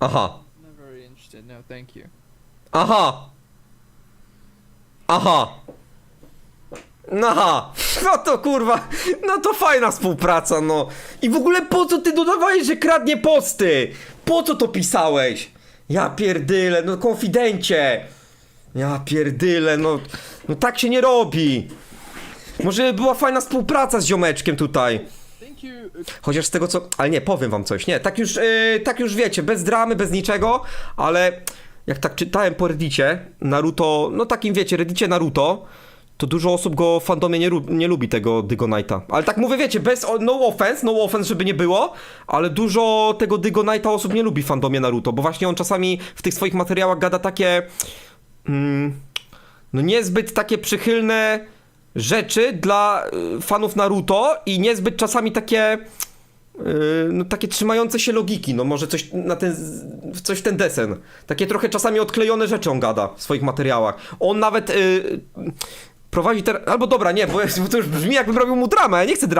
Aha. Not very interested. No, thank you. Aha. Aha. No Aha. No to kurwa, no to fajna współpraca, no. I w ogóle po co ty dodawałeś, że kradnie posty? Po co to pisałeś? Ja pierdyle, no konfidencie. Ja pierdyle, no. No tak się nie robi. Może była fajna współpraca z ziomeczkiem tutaj. Chociaż z tego co. Ale nie, powiem wam coś. Nie, tak już, yy, tak już wiecie, bez dramy, bez niczego, ale jak tak czytałem po Reddicie, Naruto, no takim wiecie, Reddicie Naruto, to dużo osób go w fandomie nie, nie lubi tego Dygonite'a. Ale tak mówię, wiecie, bez. No offense, no offense, żeby nie było, ale dużo tego Dygonite'a osób nie lubi w fandomie Naruto, bo właśnie on czasami w tych swoich materiałach gada takie. Mm, no niezbyt takie przychylne rzeczy dla y, fanów Naruto i niezbyt czasami takie y, no takie trzymające się logiki, no może coś na ten coś w ten desen. Takie trochę czasami odklejone rzeczy on gada w swoich materiałach. On nawet y, prowadzi teraz albo dobra, nie, bo, bo to już brzmi jakbym robił mu dramę, ja nie chcę dramy.